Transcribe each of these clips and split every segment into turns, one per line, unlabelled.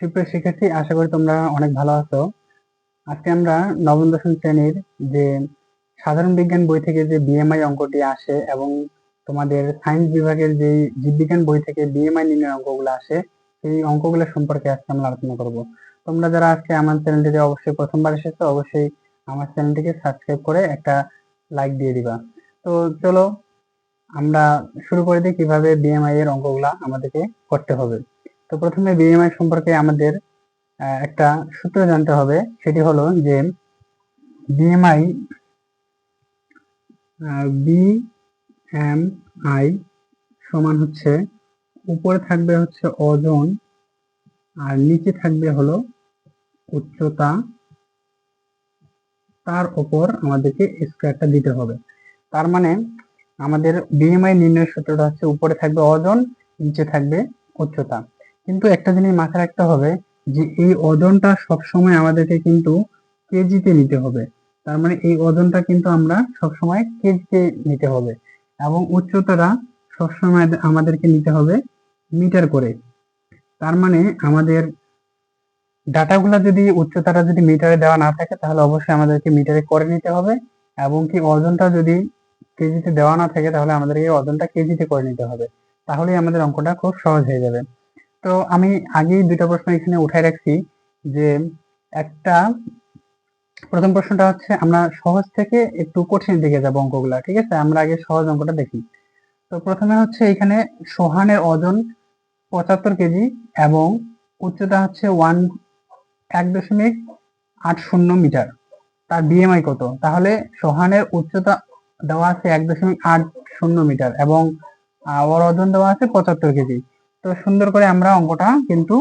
সুপ্রিয় শিক্ষার্থী, আশা করি তোমরা অনেক ভালো আছো। আজকে আমরা নবম দশম শ্রেণির যে সাধারণ বিজ্ঞান বই থেকে যে বিএমআই অঙ্কটি আসে এবং তোমাদের সায়েন্স বিভাগের যে জীববিজ্ঞান বই থেকে বিএমআই নির্ণয় অঙ্কগুলো আসে, সেই অঙ্কগুলো সম্পর্কে আজকে আমরা আলোচনা করব। তোমরা যারা আজকে আমার চ্যানেলটিতে অবশ্যই প্রথমবার এসেছ, অবশ্যই আমার চ্যানেলটিকে সাবস্ক্রাইব করে একটা লাইক দিয়ে দিবা। তো চলো আমরা শুরু করে দিই কীভাবে বিএমআই এর অঙ্কগুলা আমাদেরকে করতে হবে। তো প্রথমে বিএমআই সম্পর্কে আমাদের একটা সূত্র জানতে হবে। সেটি হলো যে বিএমআই বি এম আই সমান হচ্ছে উপরে থাকবে হচ্ছে ওজন আর নিচে থাকবে হলো উচ্চতা। তার উপর আমাদেরকে স্কোয়ারটা দিতে হবে। তার মানে আমাদের বিএমআই নির্ণয় সূত্রটা হচ্ছে উপরে থাকবে ওজন, নিচে থাকবে উচ্চতা। কিন্তু একটা জিনিস মাথায় রাখতে হবে যে এই ওজনটা সবসময় আমাদেরকে কিন্তু কেজিতে নিতে হবে। তার মানে এই ওজনটা কিন্তু আমরা সবসময় কেজিতে নিতে হবে এবং উচ্চতাটা সবসময় আমাদেরকে নিতে হবে মিটার করে। তার মানে আমাদের ডাটাগুলো যদি উচ্চতাটা যদি মিটারে দেওয়া না থাকে তাহলে অবশ্যই আমাদেরকে মিটারে করে নিতে হবে এবং কি ওজনটা যদি কেজিতে দেওয়া না থাকে তাহলে আমাদেরকে ওজনটা কেজিতে করে নিতে হবে। তাহলেই আমাদের অঙ্কটা খুব সহজ হয়ে যাবে। তো আমি আগেই দুইটা প্রশ্ন এখানে উঠাই রাখছি যে একটা, প্রথম প্রশ্নটা হচ্ছে, আমরা সহজ থেকে একটু কঠিন দিকে যাব অঙ্কগুলা, ঠিক আছে? আমরা আগে সহজ অঙ্কটা দেখি। তো প্রথমে হচ্ছে এখানে সোহানের ওজন পঁচাত্তর কেজি এবং উচ্চতা হচ্ছে ওয়ান, এক দশমিক আট শূন্য মিটার। তার বিএমআই কত? তাহলে সোহানের উচ্চতা দেওয়া আছে এক দশমিক আট শূন্য মিটার এবং ওর ওজন দেওয়া আছে পঁচাত্তর কেজি। তো সুন্দর করে আমরা অঙ্কটা কিন্তু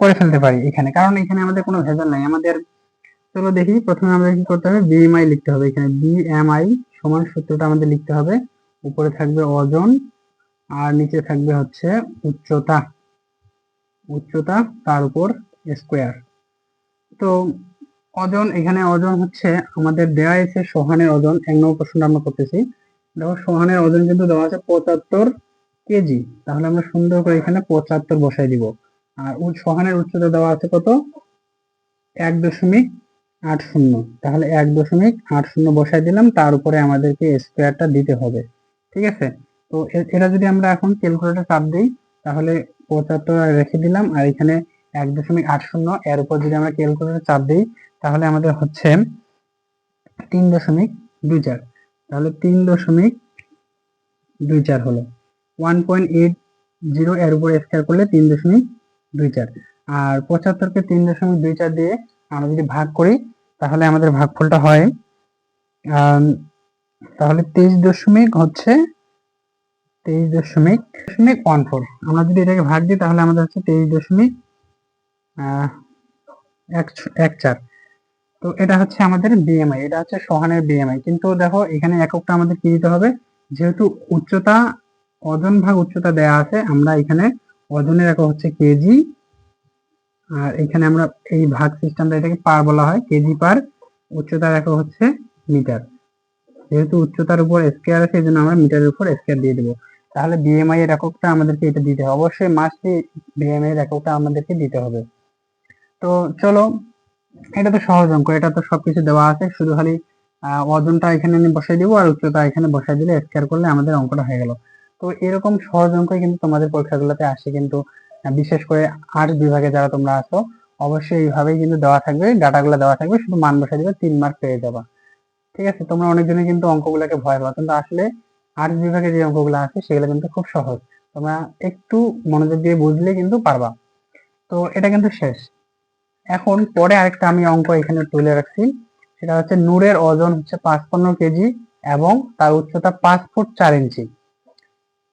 করে ফেলতে পারি এখানে। কারণ এখানে আমাদের কোনো ভেজাল নাই। আমাদের চলো দেখি, প্রথমে আমাদের কি করতে হবে? বিএমআই লিখতে হবে এখানে। বিএমআই সমান সূত্রটা আমাদের লিখতে হবে। উপরে থাকবে ওজন আর নিচে থাকবে হচ্ছে উচ্চতা। উচ্চতা তার উপর স্কোয়ার তো ওজন, এখানে ওজন হচ্ছে আমাদের দেওয়া আছে সোহানের ওজন। এক নম্বর প্রশ্নটা আমরা করতেছি। দেখো, সোহানের ওজন কিন্তু দেওয়া আছে পঁচাত্তর কেজি, তাহলে আমরা সুন্দর করে এখানে পঁচাত্তর বসাই দিব। আর সোহানের উচ্চতা দেওয়া আছে কত? এক দশমিক আট শূন্য। তাহলে এক দশমিক আট শূন্য বসাই দিলাম, তার উপরে আমাদেরকে স্কোয়ারটা দিতে হবে। ঠিক আছে? তো এটা যদি আমরা এখন ক্যালকুলেটর চাপ দিই, তাহলে পঁচাত্তর রেখে দিলাম, আর এখানে এক দশমিক আট শূন্য, এর উপর যদি আমরা ক্যালকুলেটর চাপ দিই, তাহলে আমাদের হচ্ছে তিন দশমিক দুই চার। তাহলে তিন দশমিক দুই চার হলো। ওয়ান পয়েন্ট এইট জিরো এর উপর স্কোয়ার করলে তিন দশমিক দুই চার। আর পঁচাত্তরকে তিন দশমিক দুই চার দিয়ে আমরা যদি ভাগ করি, তাহলে আমাদের ভাগফলটা হয় তাহলে তেইশ দশমিক হচ্ছে তেইশ দশমিক দশমিক ওয়ান ফোর আমরা যদি এটাকে ভাগ দিই, তাহলে আমাদের হচ্ছে তেইশ দশমিক এক চার। তো এটা হচ্ছে আমাদের বিএমআই এটা হচ্ছে সোহানের বিএমআই কিন্তু দেখো, এখানে এককটা আমাদের কি দিতে হবে? যেহেতু উচ্চতা ওজন ভাগ উচ্চতা দেয়া আছে, আমরা এখানে ওজনের একক হচ্ছে কেজি আর এখানে আমরা এই ভাগ সিস্টেমটা এটাকে পার বলা হয় কেজি পার উচ্চতার একক হচ্ছে মিটার যেহেতু উচ্চতার উপর স্কোয়ার আছে এই আমরা মিটারের উপর স্কোয়ার দিয়ে দেবো। তাহলে বিএমআই এর এককটা আমাদেরকে এটা দিতে হবে। অবশ্যই মাসে বিএমআই এর এককটা আমাদেরকে দিতে হবে। তো চলো, এটা তো সহজ অঙ্ক, এটা তো সবকিছু দেওয়া আছে, শুধু খালি ওজনটা এখানে আমি বসাই দিব আর উচ্চতা এখানে বসাই দিলে স্কোয়ার করলে আমাদের অঙ্কটা হয়ে গেল। তো এরকম সহজ অঙ্কই কিন্তু তোমাদের পরীক্ষাগুলোতে আসে কিন্তু বিশেষ করে আর্টস বিভাগে যারা তোমরা আছো, অবশ্যই এইভাবেই কিন্তু দেওয়া থাকবে, ডাটাগুলো দেওয়া থাকবে, শুধু মান বসাই দিবে, তিন মার্ক পেয়ে যাবা। ঠিক আছে? তোমরা অনেকজনে কিন্তু অঙ্কগুলোকে ভয় পাও, কিন্তু আসলে আর্টস বিভাগে যে অঙ্কগুলো আছে, সেগুলো কিন্তু খুব সহজ। তোমরা একটু মনোযোগ দিয়ে বুঝলে কিন্তু পারবা। তো এটা কিন্তু শেষ। এখন পরে আরেকটা আমি অঙ্ক এখানে তুলে রাখছি। সেটা হচ্ছে নূরের ওজন হচ্ছে পাঁচপান্ন কেজি এবং তার উচ্চতা পাঁচ ফুট চার ইঞ্চি।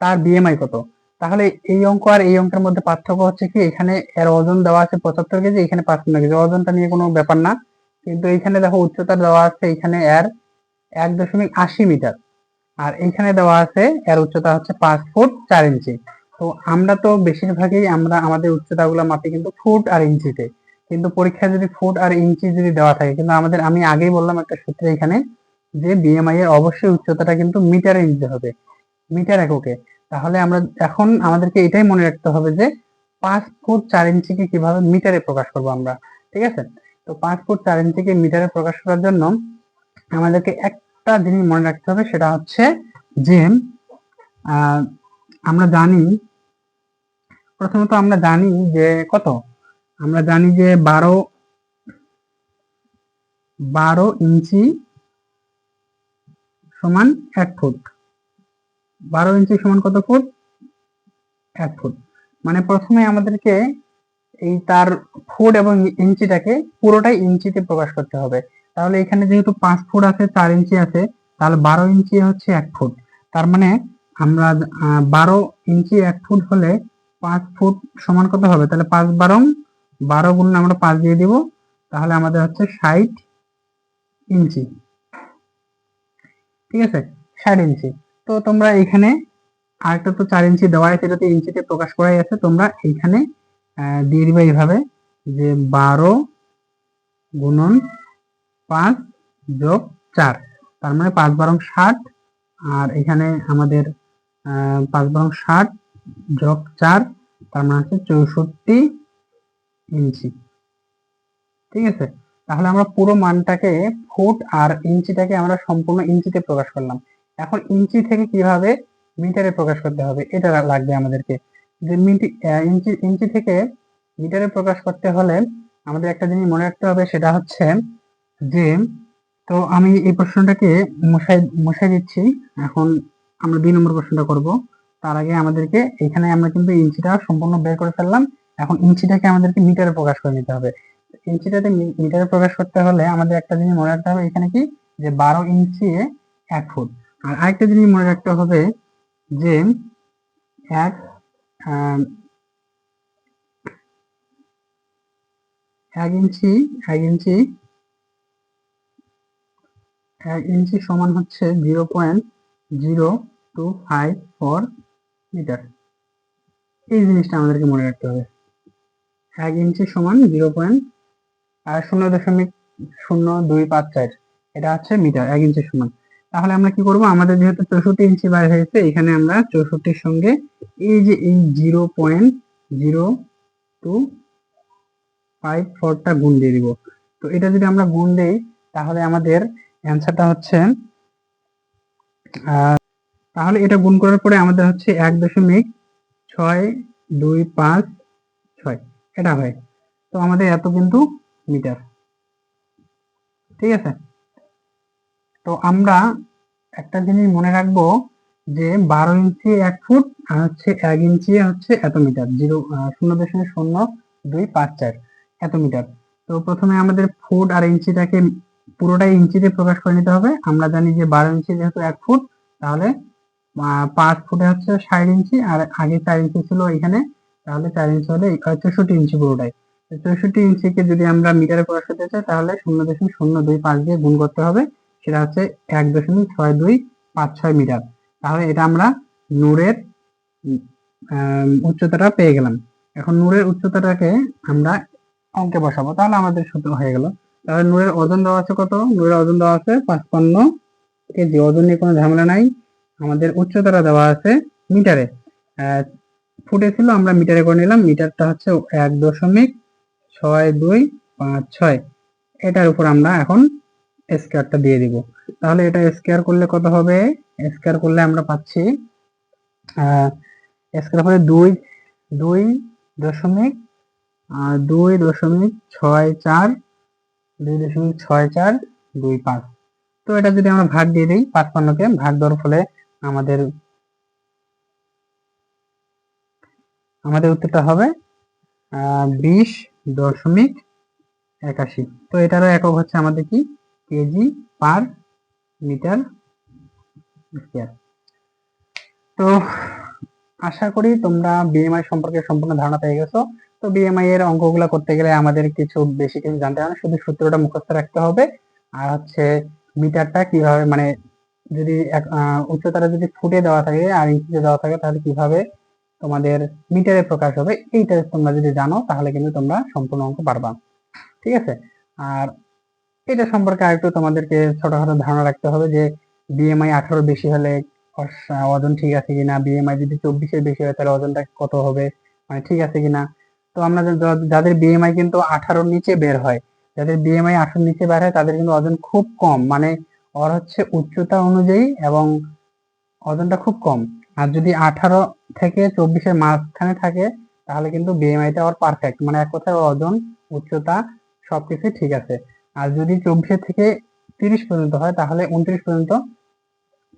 তার বিএমআই কত? তাহলে এই অঙ্ক আর এই অঙ্কের মধ্যে পার্থক্য হচ্ছে কি, এখানে এর ওজন দেওয়া আছে পঁচাত্তর কেজি, এখানে পাঁচপান্ন কেজি ওজনটা নিয়ে কোনো ব্যাপার না, কিন্তু এইখানে দেখো উচ্চতা দেওয়া আছে এখানে এর এক দশমিক আশি মিটার, আর এইখানে দেওয়া আছে এর উচ্চতা হচ্ছে পাঁচ ফুট চার ইঞ্চি। তো আমরা তো বেশিরভাগই আমরা, আমাদের উচ্চতাগুলো মাপি কিন্তু ফুট আর ইঞ্চিতে, কিন্তু পরীক্ষায় যদি ফুট আর ইঞ্চি যদি দেওয়া থাকে, কিন্তু আমাদের, আমি আগেই বললাম একটা সূত্রে এখানে যে বিএমআই এর অবশ্যই উচ্চতাটা কিন্তু মিটারে নিতে হবে, মিটার এককে। তাহলে আমরা এখন আমাদেরকে এটাই মনে রাখতে হবে যে পাঁচ ফুট চার ইঞ্চিকে কীভাবে মিটারে প্রকাশ করব আমরা, ঠিক আছে? তো পাঁচ ফুট চার ইঞ্চিকে মিটারে প্রকাশ করার জন্য আমাদেরকে একটা জিনিস মনে রাখতে হবে, সেটা হচ্ছে যে আমরা জানি, প্রথমত আমরা জানি যে কত? আমরা জানি যে বারো বারো ইঞ্চি সমান এক ফুট। বারো ইঞ্চি সমান কত ফুট? এক ফুট। মানে প্রথমে আমাদেরকে এই তার ফুট এবং ইঞ্চিটাকে পুরোটাই ইঞ্চিতে প্রকাশ করতে হবে। তাহলে এখানে যেহেতু পাঁচ ফুট আছে, চার ইঞ্চি আছে, তাহলে বারো ইঞ্চি হচ্ছে এক ফুট। তার মানে আমরা বারো ইঞ্চি এক ফুট হলে পাঁচ ফুট সমান কত হবে? তাহলে পাঁচ বারো বারো গুণ আমরা পাঁচ দিয়ে দিব। তাহলে আমাদের হচ্ছে ষাট ইঞ্চি। ঠিক আছে? ষাট ইঞ্চি। তো তোমরা এখানে আরেকটা তো চার ইঞ্চি দেওয়া আছে এটাতে ইঞ্চিতে প্রকাশ করাই আছে। তোমরা এইখানে আহ, দিয়ে দিবে এইভাবে যে বারো গুণন পাঁচ যোগ চার তার মানে পাঁচ বারং ষাট আর এখানে আমাদের পাঁচ বারং ষাট যোগ চার তার মানে হচ্ছে চৌষট্টি ইঞ্চি। ঠিক আছে? তাহলে আমরা পুরো মানটাকে ফুট আর ইঞ্চিটাকে আমরা সম্পূর্ণ ইঞ্চিতে প্রকাশ করলাম। এখন ইঞ্চি থেকে কীভাবে মিটারে প্রকাশ করতে হবে, এটা লাগবে আমাদেরকে। যে মিটি ইঞ্চি ইঞ্চি থেকে মিটারে প্রকাশ করতে হলে আমাদের একটা জিনিস মনে রাখতে হবে, সেটা হচ্ছে যে, তো আমি এই প্রশ্নটাকে মশাই মশাই দিচ্ছি। এখন আমরা দুই নম্বর প্রশ্নটা করব। তার আগে আমাদেরকে এখানে আমরা কিন্তু ইঞ্চিটা সম্পূর্ণ বের করে ফেললাম। এখন ইঞ্চিটাকে আমাদেরকে মিটারে প্রকাশ করে নিতে হবে। ইঞ্চিটাতে মিটারে প্রকাশ করতে হলে আমাদের একটা জিনিস মনে রাখতে হবে, এখানে কি? যে বারো ইঞ্চি এক ফুট। আর আরেকটা জিনিস মনে রাখতে হবে যে এক এক ইঞ্চি এক ইঞ্চি এক ইঞ্চি সমান হচ্ছে zero point zero two five four metre. এই জিনিসটা আমাদেরকে মনে রাখতে হবে। এক ইঞ্চি সমান জিরো পয়েন্ট, আর শূন্য দশমিক শূন্য দুই পাঁচ চার, এটা হচ্ছে মিটার, এক ইঞ্চি সমান। তাহলে আমরা কি করব? আমাদের যেহেতু চৌষট্টি ইঞ্চি বাইর হয়েছে, এখানে আমরা চৌষট্টির সঙ্গে এই যে এই zero point zero two five ফোরটা গুণ দিয়ে দিব। তো এটা যদি আমরা গুণ দেই, তাহলে আমাদের অ্যান্সারটা হচ্ছে তাহলে এটা গুণ করার পরে আমাদের হচ্ছে এক দশমিক ছয় দুই পাঁচ ছয়। এটা হয়। তো আমাদের এত কিন্তু মিটার। ঠিক আছে? তো আমরা একটা জিনিস মনে রাখব যে বারো ইঞ্চি এক ফুট আর হচ্ছে এক ইঞ্চি হচ্ছে এত মিটার, জিরো শূন্য দশমিক শূন্য দুই পাঁচ চার এত মিটার। তো প্রথমে আমাদের ফুট আর ইঞ্চিটাকে পুরোটাই ইঞ্চিতে প্রকাশ করে নিতে হবে। আমরা জানি যে বারো ইঞ্চি যেহেতু এক ফুট, তাহলে পাঁচ ফুটে হচ্ছে ষাট ইঞ্চি আর আগে চার ইঞ্চি ছিল এখানে, তাহলে চার ইঞ্চি হলে চৌষট্টি ইঞ্চি পুরোটাই। চৌষট্টি ইঞ্চিকে যদি আমরা মিটারে প্রকাশ করতে চাই, তাহলে শূন্য দশমিক শূন্য দুই পাঁচ দিয়ে গুণ করতে হবে। সেটা হচ্ছে এক দশমিক ছয় দুই পাঁচ ছয় মিটার। তাহলে এটা আমরা নূরের উচ্চতাটা পেয়ে গেলাম। এখন নূরের উচ্চতাটাকে আমরা অঙ্কে বসাবো। তাহলে আমাদের সূত্র হয়ে গেল। তাহলে নূরের ওজন দেওয়া আছে কত? নূরের ওজন দেওয়া আছে পাঁচপান্ন কেজি। ওজন নিয়ে কোনো ঝামেলা নাই। আমাদের উচ্চতাটা দেওয়া আছে মিটারে। ফুটে ছিল, আমরা মিটারে করে নিলাম। মিটারটা হচ্ছে এক দশমিক ছয় দুই পাঁচ ছয়। এটার উপর আমরা এখন স্কোয়ারটা দিয়ে দিব। তাহলে এটা স্কোয়ার করলে কত হবে? স্কোয়ার করলে আমরা পাচ্ছি স্কোয়ার করে দুই দুই দশমিক দুই দশমিক ছয় চার, দুই দশমিক ছয় চার, দুই পাঁচ। তো এটা যদি আমরা ভাগ দিয়ে দিই, পাঁচপান্নকে ভাগ দেওয়ার ফলে আমাদের আমাদের উত্তরটা হবে বিশ দশমিক একাশি। তো এটারও একক হচ্ছে আমাদের কি? Kg per metre square. তো আশা করি তোমরা বিএমআই সম্পর্কে সম্পূর্ণ ধারণা পেয়ে গেছো। তো বিএমআই এর অঙ্কগুলো করতে গেলে আমাদের কিছু বেশি কিছু জানতে হবে শুধু সূত্রটা মুখস্থ রাখতে হবে। আর হচ্ছে মিটারটা কীভাবে মানে যদি উচ্চতাটা যদি ফুটে দেওয়া থাকে আর ইঞ্চিতে দেওয়া থাকে, তাহলে কীভাবে তোমাদের মিটারে প্রকাশ হবে, এইটা তোমরা যদি জানো, তাহলে কিন্তু তোমরা সম্পূর্ণ অঙ্ক পারবা। ঠিক আছে? আর এটা সম্পর্কে আরেকটু তোমাদেরকে ছোটখাটো ধারণা রাখতে হবে যে বিএমআই আঠারো বেশি হলে ওজন ঠিক আছে কিনা? বিএমআই যদি চব্বিশের বেশি হয় তাহলে ওজনটা কত হবে? মানে ঠিক আছে কিনা? তো আমরা যাদের বিএমআই কিন্তু আঠারোর নিচে বের হয়, যাদের বিএমআই আঠারোর নিচে বের হয় তাদের কিন্তু ওজন খুব কম। মানে ওর হচ্ছে উচ্চতা অনুযায়ী এবং ওজনটা খুব কম। আর যদি আঠারো থেকে চব্বিশের মাঝখানে থাকে তাহলে কিন্তু বিএমআইটা ওর পারফেক্ট মানে এক কথায় ওজন, উচ্চতা সবকিছু ঠিক আছে। আর যদি চব্বিশের থেকে তিরিশ পর্যন্ত হয়, তাহলে উনত্রিশ পর্যন্ত,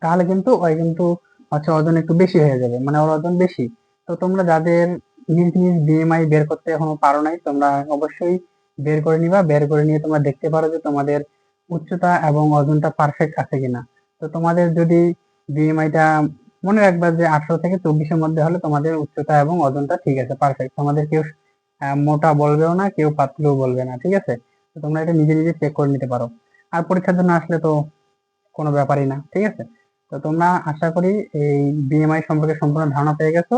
তাহলে কিন্তু ওই কিন্তু হচ্ছে ওজন একটু বেশি হয়ে যাবে মানে ওর ওজন বেশি। তো তোমরা যাদের নিজ নিজ বিএমআই বের করতে এখনও পারো নাই, তোমরা অবশ্যই বের করে নিবা, বের করে নিয়ে তোমরা দেখতে পারো যে তোমাদের উচ্চতা এবং ওজনটা পারফেক্ট আছে কিনা। তো তোমাদের যদি বিএমআইটা মনে রাখবা যে আঠারো থেকে চব্বিশের মধ্যে হলে তোমাদের উচ্চতা এবং ওজনটা ঠিক আছে পারফেক্ট তোমাদের কেউ মোটা বলবেও না, কেউ পাতলেও বলবে না, ঠিক আছে? তো তোমরা এটা নিজে নিজে চেক করে নিতে পারো। আর পরীক্ষার জন্য আসলে তো কোনো ব্যাপারই না, ঠিক আছে? তো তোমরা আশা করি এই বিএমআই সম্পর্কে সম্পূর্ণ ধারণা পেয়ে গেছো।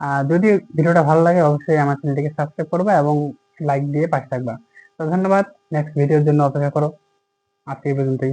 আর যদি ভিডিওটা ভালো লাগে, অবশ্যই আমার চ্যানেলটিকে সাবস্ক্রাইব করবে এবং লাইক দিয়ে পাশে থাকবা। তো ধন্যবাদ নেক্সট ভিডিওর জন্য অপেক্ষা করো। আজকে পর্যন্তই।